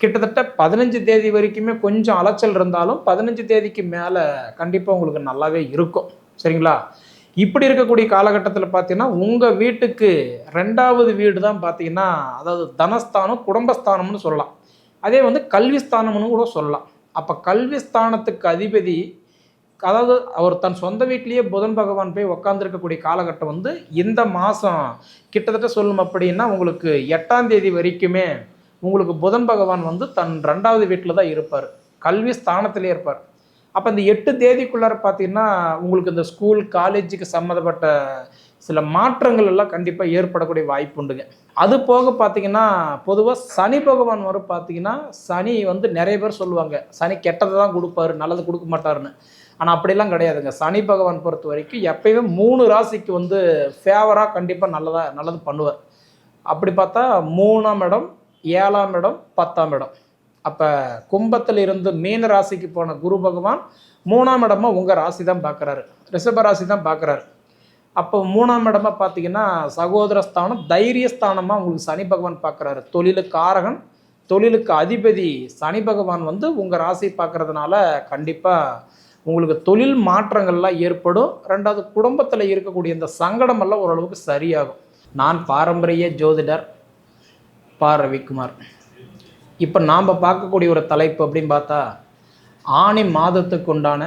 கிட்டத்தட்ட பதினஞ்சு தேதி வரைக்குமே கொஞ்சம் அலைச்சல் இருந்தாலும் பதினஞ்சு தேதிக்கு மேலே கண்டிப்பாக உங்களுக்கு நல்லாவே இருக்கும். சரிங்களா? இப்படி இருக்கக்கூடிய காலகட்டத்தில் பார்த்தீங்கன்னா உங்கள் வீட்டுக்கு ரெண்டாவது வீடு தான் பார்த்தீங்கன்னா அதாவது தனஸ்தானம் குடும்பஸ்தானம்னு சொல்லலாம். அதே வந்து கல்விஸ்தானம்னு கூட சொல்லலாம். அப்போ கல்விஸ்தானத்துக்கு அதிபதி அதாவது அவர் தன் சொந்த வீட்லேயே புதன் பகவான் போய் உக்காந்துருக்கக்கூடிய காலகட்டம் வந்து இந்த மாதம் கிட்டத்தட்ட சொல்லும் அப்படின்னா உங்களுக்கு எட்டாம் தேதி வரைக்குமே உங்களுக்கு புதன் பகவான் வந்து தன் ரெண்டாவது வீட்டில் தான் இருப்பார். கல்வி ஸ்தானத்திலே இருப்பார். அப்போ இந்த எட்டு தேதிக்குள்ளார பார்த்தீங்கன்னா உங்களுக்கு இந்த ஸ்கூல் காலேஜுக்கு சம்மந்தப்பட்ட சில மாற்றங்கள் எல்லாம் கண்டிப்பாக ஏற்படக்கூடிய வாய்ப்பு உண்டுங்க. அது போக பார்த்தீங்கன்னா பொதுவாக சனி பகவான் வரும் பார்த்தீங்கன்னா சனி வந்து நிறைய பேர் சொல்லுவாங்க சனி கெட்டதை தான் கொடுப்பாரு நல்லது கொடுக்க மாட்டாருன்னு. ஆனால் அப்படிலாம் கிடையாதுங்க. சனி பகவான் பொறுத்த வரைக்கும் எப்பயுமே மூணு ராசிக்கு வந்து ஃபேவராக கண்டிப்பாக நல்லதாக நல்லது பண்ணுவார். அப்படி பார்த்தா மூணாம் இடம் ஏழாம் இடம் பத்தாம் இடம். அப்போ கும்பத்தில் இருந்து மீன ராசிக்கு போன குரு பகவான் மூணாம் இடமா உங்கள் ராசி தான் பார்க்குறாரு. ரிஷப ராசி தான் பார்க்குறாரு. அப்போ மூணாம் இடமா பார்த்தீங்கன்னா சகோதரஸ்தானம் தைரியஸ்தானமாக உங்களுக்கு சனி பகவான் பார்க்குறாரு. தொழிலுக்கு ஆரகன் தொழிலுக்கு அதிபதி சனி பகவான் வந்து உங்கள் ராசி பார்க்குறதுனால கண்டிப்பாக உங்களுக்கு தொழில் மாற்றங்கள்லாம் ஏற்படும். ரெண்டாவது குடும்பத்தில் இருக்கக்கூடிய இந்த சங்கடமெல்லாம் ஓரளவுக்கு சரியாகும். நான் பாரம்பரிய ஜோதிடர் பா ரவிக்குமார். இப்போ நாம் பார்க்கக்கூடிய ஒரு தலைப்பு அப்படின்னு பார்த்தா ஆணி மாதத்துக்கு உண்டான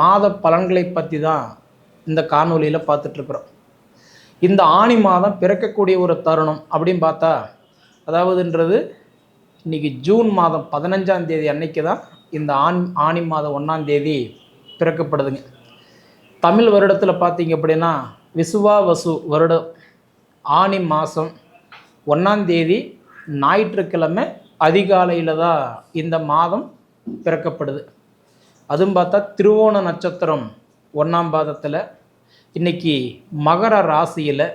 மாத பலன்களை பற்றி தான் இந்த காணொலியில் பார்த்துட்ருக்குறோம் இந்த ஆணி மாதம் பிறக்கக்கூடிய ஒரு தருணம் அப்படின்னு பார்த்தா அதாவதுன்றது இன்றைக்கி ஜூன் மாதம் பதினஞ்சாம் தேதி அன்னைக்கு தான் இந்த ஆண் ஆணி மாதம் ஒன்றாம் தேதி பிறக்கப்படுதுங்க. தமிழ் வருடத்தில் பார்த்தீங்க அப்படின்னா விசுவா வசு வருடம் ஆணி மாதம் ஒன்றாம் தேதி ஞாயிற்றுக்கிழமை அதிகாலையில் தான் இந்த மாதம் பிறக்கப்படுது. அதுவும் பார்த்தா திருவோண நட்சத்திரம் ஒன்றாம் பாதத்தில் இன்னைக்கு மகர ராசியில்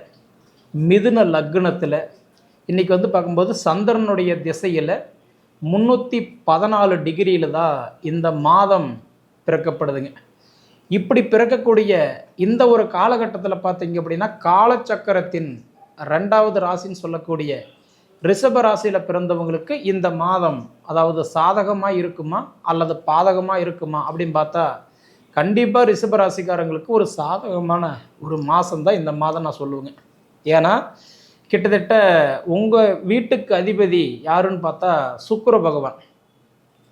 மிதுன லக்னத்தில் இன்றைக்கி வந்து பார்க்கும்போது சந்திரனுடைய திசையில் முந்நூற்றி பதினாலு டிகிரியில் தான் இந்த மாதம் பிறக்கப்படுதுங்க. இப்படி பிறக்கக்கூடிய இந்த ஒரு காலகட்டத்தில் பார்த்தீங்க அப்படின்னா காலச்சக்கரத்தின் ரெண்டாவது ராசின்னு சொல்லக்கூடிய ரிஷப ராசியில் பிறந்தவங்களுக்கு இந்த மாதம் அதாவது சாதகமாக இருக்குமா அல்லது பாதகமாக இருக்குமா அப்படின்னு பார்த்தா கண்டிப்பாக ரிஷப ராசிக்காரங்களுக்கு ஒரு சாதகமான ஒரு மாதம்தான் இந்த மாதம் நான் சொல்லுவேங்க. ஏன்னா கிட்டத்தட்ட உங்கள் வீட்டுக்கு அதிபதி யாருன்னு பார்த்தா சுக்கர பகவான்.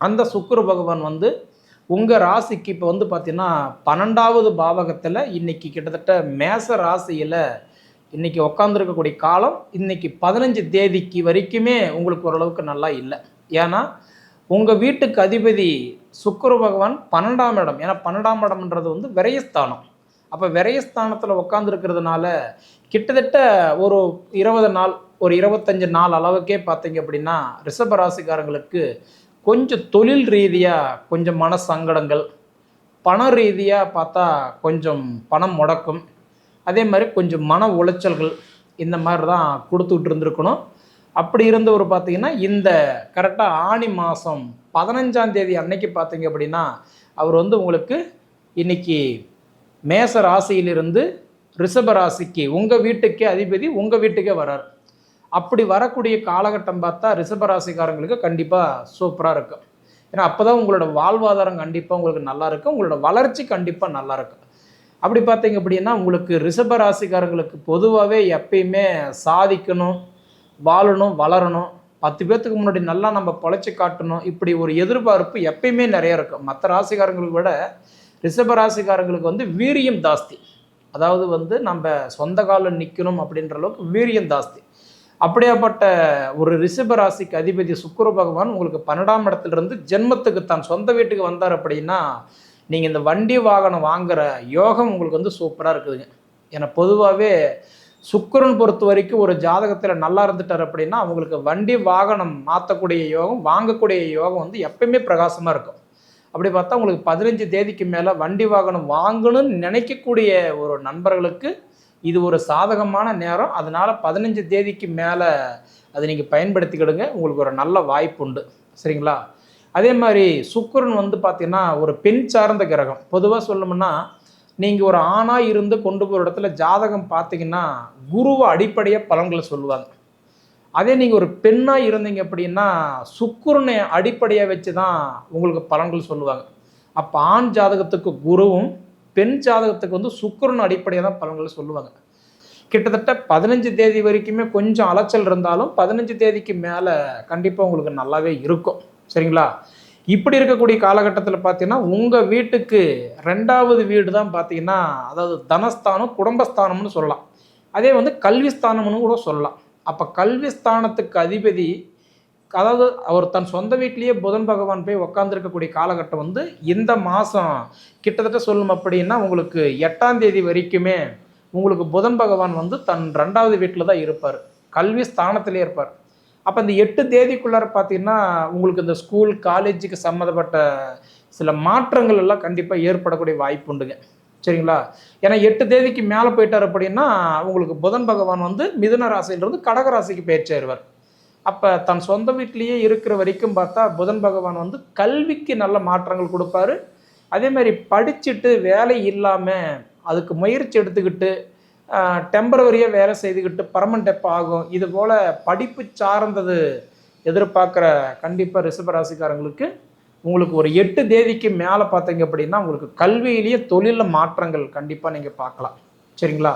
அந்த சுக்கர பகவான் வந்து உங்கள் ராசிக்கு இப்போ வந்து பார்த்தீங்கன்னா பன்னெண்டாவது பாவகத்தில் இன்னைக்கு கிட்டத்தட்ட மேச ராசியில் இன்றைக்கி உட்காந்துருக்கக்கூடிய காலம் இன்றைக்கி பதினஞ்சு தேதிக்கு வரைக்குமே உங்களுக்கு ஓரளவுக்கு நல்லா இல்லை. ஏன்னா உங்கள் வீட்டுக்கு அதிபதி சுக்கர பகவான் பன்னெண்டாம் இடம். ஏன்னா பன்னெண்டாம் இடம்ன்றது வந்து விரயஸ்தானம். அப்போ விரயஸ்தானத்தில் உட்காந்துருக்கிறதுனால கிட்டத்தட்ட ஒரு இருபது நாள் ஒரு இருபத்தஞ்சு நாள் அளவுக்கே பார்த்தீங்க அப்படின்னா ரிஷபராசிக்காரங்களுக்கு கொஞ்சம் தொழில் ரீதியாக கொஞ்சம் மன சங்கடங்கள் பண ரீதியாக பார்த்தா கொஞ்சம் பணம் முடக்கும். அதே மாதிரி கொஞ்சம் மன உளைச்சல்கள் இந்த மாதிரி தான் கொடுத்துக்கிட்டு இருந்திருக்கணும் அப்படி இருந்தவர் பார்த்தீங்கன்னா இந்த கரெக்டாக ஆணி மாதம் பதினஞ்சாம் தேதி அன்னைக்கு பார்த்தீங்க அப்படின்னா அவர் வந்து உங்களுக்கு இன்னைக்கு மேச ராசியிலிருந்து ரிஷப ராசிக்கு உங்கள் வீட்டுக்கே அதிபதி உங்கள் வீட்டுக்கே வரார். அப்படி வரக்கூடிய காலகட்டம் பார்த்தா ரிஷப ராசிக்காரங்களுக்கு கண்டிப்பாக சூப்பராக இருக்கும். ஏன்னா அப்போ தான் உங்களோட வாழ்வாதாரம் கண்டிப்பாக உங்களுக்கு நல்லா இருக்கும். உங்களோட வளர்ச்சி கண்டிப்பாக நல்லா இருக்கும். அப்படி பார்த்தீங்க அப்படின்னா உங்களுக்கு ரிஷப ராசிக்காரங்களுக்கு பொதுவாகவே எப்பயுமே சாதிக்கணும் வாழணும் வளரணும். பத்து பேர்த்துக்கு முன்னாடி நல்லா நம்ம பொழைச்சி காட்டணும். இப்படி ஒரு எதிர்பார்ப்பு எப்பயுமே நிறைய இருக்கும். மற்ற ராசிக்காரங்களுக்கு விட ரிஷப ராசிக்காரங்களுக்கு வந்து வீரியம் ஜாஸ்தி. அதாவது வந்து நம்ம சொந்த காலில் நிற்கணும் அப்படின்ற அளவுக்கு வீரியம் ஜாஸ்தி. அப்படியாப்பட்ட ஒரு ரிஷப ராசிக்கு அதிபதி சுக்கிர பகவான் உங்களுக்கு பன்னெண்டாம் இடத்துல இருந்து ஜென்மத்துக்கு தான் சொந்த வீட்டுக்கு வந்தார் அப்படின்னா நீங்கள் இந்த வண்டி வாகனம் வாங்குற யோகம் உங்களுக்கு வந்து சூப்பராக இருக்குதுங்க. ஏன்னா பொதுவாகவே சுக்கரன் பொறுத்த வரைக்கும் ஒரு ஜாதகத்தில் நல்லா இருந்துட்டார் அப்படின்னா அவங்களுக்கு வண்டி வாகனம் மாற்றக்கூடிய யோகம் வாங்கக்கூடிய யோகம் வந்து எப்பயுமே பிரகாசமாக இருக்கும். அப்படி பார்த்தா உங்களுக்கு பதினஞ்சு தேதிக்கு மேலே வண்டி வாகனம் வாங்கணும்னு நினைக்கக்கூடிய ஒரு நண்பர்களுக்கு இது ஒரு சாதகமான நேரம். அதனால் பதினஞ்சு தேதிக்கு மேலே அதை நீங்கள் பயன்படுத்திக்கிடுங்க. உங்களுக்கு ஒரு நல்ல வாய்ப்பு உண்டு. சரிங்களா? அதே மாதிரி சுக்கரன் வந்து பார்த்தீங்கன்னா ஒரு பெண் சார்ந்த கிரகம். பொதுவாக சொல்லணும்னா நீங்கள் ஒரு ஆணாக இருந்து கொண்டு போகிற இடத்துல ஜாதகம் பார்த்தீங்கன்னா குருவை அடிப்படையாக பலன்களை சொல்லுவாங்க. அதே நீங்கள் ஒரு பெண்ணாக இருந்தீங்க அப்படின்னா சுக்குரனை அடிப்படையாக வச்சு தான் உங்களுக்கு பலன்கள் சொல்லுவாங்க. அப்போ ஆண் ஜாதகத்துக்கு குருவும் பெண் ஜாதகத்துக்கு வந்து சுக்கிரன் அடிப்படையாக தான் பலன்கள் சொல்லுவாங்க. கிட்டத்தட்ட பதினஞ்சு தேதி வரைக்குமே கொஞ்சம் அலைச்சல் இருந்தாலும் பதினஞ்சு தேதிக்கு மேலே கண்டிப்பாக உங்களுக்கு நல்லாவே இருக்கும். சரிங்களா? இப்படி இருக்கக்கூடிய காலகட்டத்தில் பார்த்தீங்கன்னா உங்கள் வீட்டுக்கு ரெண்டாவது வீடு தான் பார்த்தீங்கன்னா அதாவது தனஸ்தானம் குடும்பஸ்தானம்னு சொல்லலாம். அதே வந்து கல்விஸ்தானம்னு கூட சொல்லலாம். அப்போ கல்விஸ்தானத்துக்கு அதிபதி அதாவது அவர் தன் சொந்த வீட்லேயே புதன் பகவான் போய் உக்காந்துருக்கக்கூடிய காலகட்டம் வந்து இந்த மாதம் கிட்டத்தட்ட சொல்லும் அப்படின்னா உங்களுக்கு எட்டாம் தேதி வரைக்குமே உங்களுக்கு புதன் பகவான் வந்து தன் ரெண்டாவது வீட்டில் தான் இருப்பார். கல்வி ஸ்தானத்திலே இருப்பார். அப்போ இந்த எட்டு தேதிக்குள்ளார பார்த்தீங்கன்னா உங்களுக்கு இந்த ஸ்கூல் காலேஜுக்கு சம்மந்தப்பட்ட சில மாற்றங்கள் எல்லாம் கண்டிப்பாக ஏற்படக்கூடிய வாய்ப்பு உண்டுங்க. சரிங்களா? ஏன்னா எட்டு தேதிக்கு மேலே போயிட்டார் அப்படின்னா உங்களுக்கு புதன் பகவான் வந்து மிதுன ராசியிலிருந்து கடக ராசிக்கு பயிற்சியாயிருவார் அப்போ தன் சொந்த வீட்டிலேயே இருக்கிற வரைக்கும் பார்த்தா புதன் பகவான் வந்து கல்விக்கு நல்ல மாற்றங்கள் கொடுப்பாரு. அதே மாதிரி படிச்சுட்டு வேலை இல்லாமல் அதுக்கு முயற்சி எடுத்துக்கிட்டு டெம்பரவரியாக வேலை செய்துக்கிட்டு பர்மனெண்ட் ஆகும். இது போல் படிப்பு சார்ந்தது எதிர்பார்க்குற கண்டிப்பாக ரிஷபராசிக்காரங்களுக்கு உங்களுக்கு ஒரு எட்டு தேதிக்கு மேலே பார்த்தீங்க அப்படின்னா உங்களுக்கு கல்வியிலேயே தொழிலில் மாற்றங்கள் கண்டிப்பாக நீங்கள் பார்க்கலாம். சரிங்களா?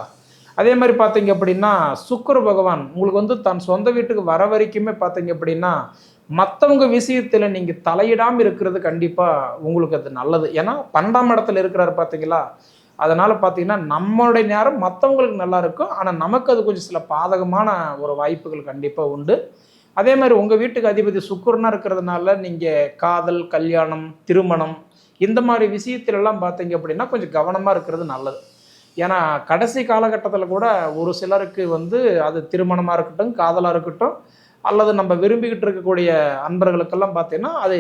அதே மாதிரி பார்த்தீங்க அப்படின்னா சுக்கர பகவான் உங்களுக்கு வந்து தன் சொந்த வீட்டுக்கு வர வரைக்குமே பார்த்தீங்க அப்படின்னா மற்றவங்க விஷயத்தில் நீங்கள் தலையிடாமல் இருக்கிறது கண்டிப்பாக உங்களுக்கு அது நல்லது. ஏன்னா பன்னெண்டாம் இடத்துல இருக்கிறாரு பார்த்தீங்களா? அதனால் பார்த்தீங்கன்னா நம்மளுடைய நேரம் மற்றவங்களுக்கு நல்லா இருக்கும். ஆனால் நமக்கு அது கொஞ்சம் சில பாதகமான ஒரு வாய்ப்புகள் கண்டிப்பாக உண்டு. அதே மாதிரி உங்கள் வீட்டுக்கு அதிபதி சுக்குரனாக இருக்கிறதுனால நீங்கள் காதல் கல்யாணம் திருமணம் இந்த மாதிரி விஷயத்திலெல்லாம் பார்த்தீங்க அப்படின்னா கொஞ்சம் கவனமாக இருக்கிறது நல்லது. ஏன்னா கடைசி காலகட்டத்தில் கூட ஒரு சிலருக்கு வந்து அது திருமணமாக இருக்கட்டும் காதலாக இருக்கட்டும் அல்லது நம்ம விரும்பிக்கிட்டு இருக்கக்கூடிய அன்பர்களுக்கெல்லாம் பார்த்தீங்கன்னா அது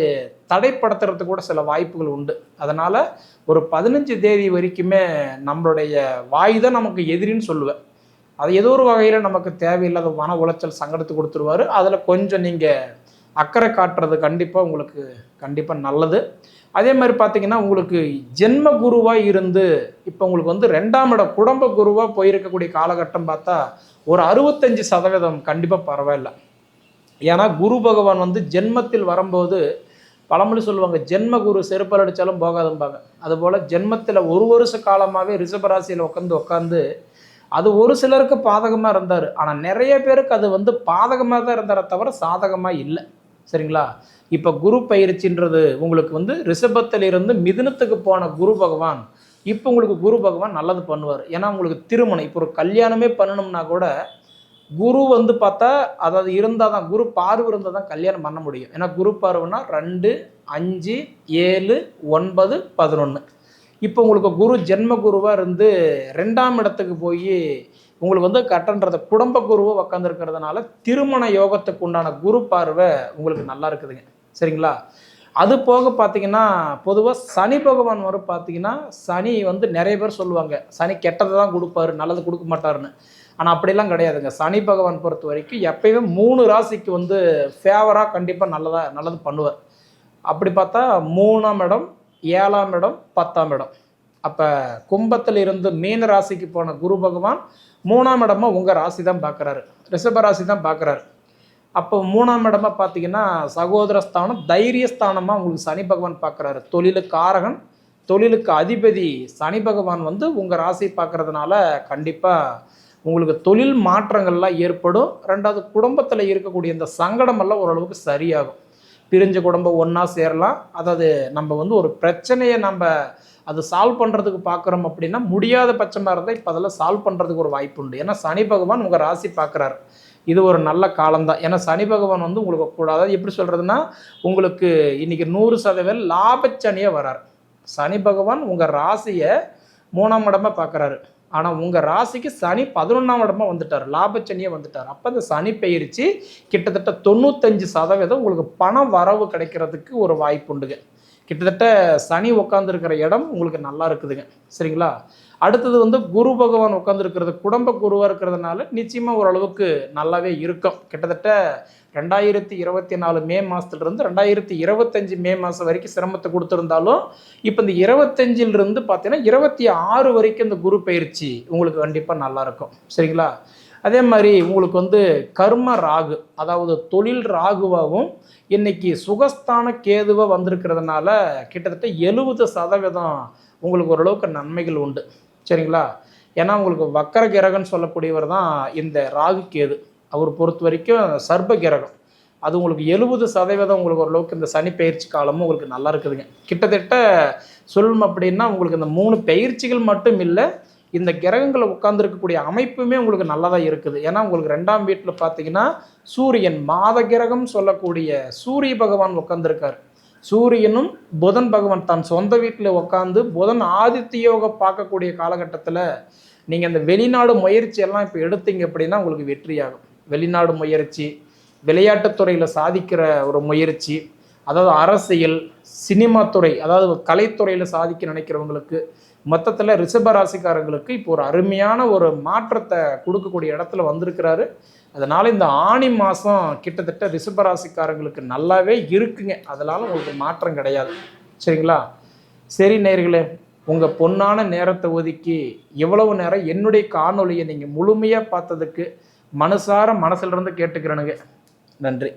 தடைப்படுத்துறதுக்கு கூட சில வாய்ப்புகள் உண்டு. அதனால் ஒரு பதினஞ்சு தேதி வரைக்குமே நம்மளுடைய வாய் தான் நமக்கு எதிரின்னு சொல்லுவேன். அது ஏதோ ஒரு வகையில் நமக்கு தேவையில்லாத மன உளைச்சல் சங்கடத்து கொடுத்துருவாரு. அதில் கொஞ்சம் நீங்கள் அக்கறை காட்டுறது கண்டிப்பாக உங்களுக்கு கண்டிப்பாக நல்லது. அதே மாதிரி பார்த்தீங்கன்னா உங்களுக்கு ஜென்ம குருவாக இருந்து இப்போ உங்களுக்கு வந்து ரெண்டாம் இடம் குடும்ப குருவாக போயிருக்கக்கூடிய காலகட்டம் பார்த்தா ஒரு அறுபத்தஞ்சு சதவீதம் கண்டிப்பாக பரவாயில்ல. ஏன்னா குரு பகவான் வந்து ஜென்மத்தில் வரும்போது பழமொழி சொல்லுவாங்க ஜென்ம குரு செருப்பல் அடித்தாலும் போகாதும்பாங்க. அதுபோல் ஜென்மத்தில் ஒரு வருஷ காலமாகவே ரிஷபராசியில் உட்காந்து உட்காந்து அது ஒரு சிலருக்கு பாதகமாக இருந்தார். ஆனால் நிறைய பேருக்கு அது வந்து பாதகமாக தான் இருந்தாரே தவிர சாதகமாக இல்லை. சரிங்களா? இப்போ குரு பயிற்சின்றது உங்களுக்கு வந்து ரிஷபத்திலிருந்து மிதுனத்துக்கு போன குரு பகவான் இப்போ உங்களுக்கு குரு பகவான் நல்லது பண்ணுவார். ஏன்னா உங்களுக்கு திருமணம் இப்போ ஒரு கல்யாணமே பண்ணணும்னா கூட குரு வந்து பார்த்தா அதாவது இருந்தால் தான் குரு பார்வை இருந்தால் தான் கல்யாணம் பண்ண முடியும். ஏன்னா குரு பார்வைனா ரெண்டு அஞ்சு ஏழு ஒன்பது பதினொன்று இப்போ உங்களுக்கு குரு ஜென்ம குருவாக இருந்து ரெண்டாம் இடத்துக்கு போய் உங்களுக்கு வந்து கட்டன்றத குடும்ப குருவாக உக்காந்துருக்கிறதுனால திருமண யோகத்துக்கு உண்டான குரு பார்வை உங்களுக்கு நல்லா இருக்குதுங்க. சரிங்களா? அது போக பார்த்தீங்கன்னா பொதுவாக சனி பகவான் வர பார்த்தீங்கன்னா சனி வந்து நிறைய பேர் சொல்லுவாங்க. சனி கெட்டதை தான் கொடுப்பாரு நல்லது கொடுக்க மாட்டாருன்னு. ஆனால் அப்படிலாம் கிடையாதுங்க. சனி பகவான் பொறுத்த வரைக்கும் எப்பயுமே மூணு ராசிக்கு வந்து ஃபேவராக கண்டிப்பாக நல்லதாக நல்லது பண்ணுவார். அப்படி பார்த்தா மூணாம் இடம் ஏழாம் இடம் பத்தாம் இடம். அப்போ கும்பத்தில் இருந்து மீன ராசிக்கு போன குரு பகவான் மூணாம் இடமா உங்கள் ராசி தான் பார்க்குறாரு. ரிஷப ராசி தான் பார்க்குறாரு. அப்போ மூணாம் இடமா பார்த்தீங்கன்னா சகோதரஸ்தானம் தைரியஸ்தானமாக உங்களுக்கு சனி பகவான் பார்க்குறாரு. தொழிலுக்கு காரகன் தொழிலுக்கு அதிபதி சனி பகவான் வந்து உங்கள் ராசி பார்க்குறதுனால கண்டிப்பாக உங்களுக்கு தொழில் மாற்றங்கள்லாம் ஏற்படும். ரெண்டாவது குடும்பத்தில் இருக்கக்கூடிய இந்த சங்கடமெல்லாம் ஓரளவுக்கு சரியாகும். பிரிஞ்ச குடும்பம் ஒன்றா சேரலாம். அதாவது நம்ம வந்து ஒரு பிரச்சனையை நம்ம அது சால்வ் பண்ணுறதுக்கு பார்க்குறோம் அப்படின்னா முடியாத பட்சமாக இருந்தால் இப்போ அதெல்லாம் சால்வ் பண்ணுறதுக்கு ஒரு வாய்ப்பு உண்டு. ஏன்னா சனி பகவான் உங்கள் ராசி பார்க்குறாரு இது ஒரு நல்ல காலம்தான். ஏன்னா சனி பகவான் வந்து உங்களுக்கு கூட அதாவது எப்படி சொல்கிறதுனா உங்களுக்கு இன்றைக்கி நூறு சதவீதம் லாபச்சனியாக வரார். சனி பகவான் உங்கள் ராசியை மூணாம் இடமாக பார்க்குறாரு ஆனால் உங்கள் ராசிக்கு சனி பதினொன்றாம் இடமா வந்துட்டார். லாபச்சனியே வந்துட்டார். அப்போ அந்த சனி பயிற்சி கிட்டத்தட்ட தொண்ணூத்தஞ்சு சதவீதம் உங்களுக்கு பணம் வரவு கிடைக்கிறதுக்கு ஒரு வாய்ப்பு உண்டுங்க. கிட்டத்தட்ட சனி உட்காந்துருக்கிற இடம் உங்களுக்கு நல்லா இருக்குதுங்க. சரிங்களா? அடுத்தது வந்து குரு பகவான் உட்காந்துருக்கிறது குடும்ப குருவாக இருக்கிறதுனால நிச்சயமாக ஓரளவுக்கு நல்லாவே இருக்கும். கிட்டத்தட்ட ரெண்டாயிரத்தி இருபத்தி நாலு மே மாதத்துலேருந்து ரெண்டாயிரத்தி இருபத்தஞ்சி மே மாதம் வரைக்கும் சிரமத்தை கொடுத்துருந்தாலும் இப்போ இந்த இருபத்தஞ்சிலிருந்து பார்த்தீங்கன்னா இருபத்தி ஆறு வரைக்கும் இந்த குரு பயிற்சி உங்களுக்கு கண்டிப்பாக நல்லாயிருக்கும் சரிங்களா? அதே மாதிரி உங்களுக்கு வந்து கர்ம ராகு அதாவது தொழில் ராகுவாகவும் இன்னைக்கு சுகஸ்தான கேதுவாக வந்திருக்கிறதுனால கிட்டத்தட்ட எழுபது சதவீதம் உங்களுக்கு ஓரளவுக்கு நன்மைகள் உண்டு. சரிங்களா? ஏன்னா உங்களுக்கு வக்கர கிரகன்னு சொல்லக்கூடியவர் தான் இந்த ராகு கேது. அவர் பொறுத்த வரைக்கும் சர்ப கிரகம். அது உங்களுக்கு எழுபது சதவீதம் உங்களுக்கு ஓரளவுக்கு இந்த சனி பயிற்சி காலமும் உங்களுக்கு நல்லா இருக்குதுங்க. கிட்டத்தட்ட சொல்லணும் அப்படின்னா உங்களுக்கு இந்த மூணு பயிற்சிகள் மட்டும் இல்லை இந்த கிரகங்களை உட்கார்ந்துருக்கக்கூடிய அமைப்புமே உங்களுக்கு நல்லதாக இருக்குது. ஏன்னா உங்களுக்கு ரெண்டாம் வீட்டில் பார்த்தீங்கன்னா சூரியன் மாத கிரகம் சொல்லக்கூடிய சூரிய பகவான் உட்காந்துருக்கார் சூரியனும் புதன் பகவான் தன் சொந்த வீட்டில் உட்காந்து புதன் ஆதித்ய பார்க்கக்கூடிய காலகட்டத்தில் நீங்கள் இந்த வெளிநாடு முயற்சி எல்லாம் இப்போ எடுத்தீங்க அப்படின்னா உங்களுக்கு வெற்றியாகும். வெளிநாடு முயற்சி விளையாட்டுத்துறையில் சாதிக்கிற ஒரு முயற்சி அதாவது அரசியல் சினிமா துறை அதாவது கலைத்துறையில் சாதிக்க நினைக்கிறவங்களுக்கு மொத்தத்தில் ரிஷபராசிக்காரங்களுக்கு இப்போ ஒரு அருமையான ஒரு மாற்றத்தை கொடுக்கக்கூடிய இடத்துல வந்திருக்கிறாரு. அதனால் இந்த ஆணி மாதம் கிட்டத்தட்ட ரிஷபராசிக்காரங்களுக்கு நல்லாவே இருக்குங்க. அதனால உங்களுக்கு மாற்றம் கிடையாது. சரிங்களா? சரி நேர்களே உங்கள் பொன்னான நேரத்தை ஒதுக்கி எவ்வளவு நேரம் என்னுடைய காணொலியை நீங்கள் முழுமையாக பார்த்ததுக்கு மனசார மனசுல இருந்து கேட்டுக்கிறேனுங்க. நன்றி.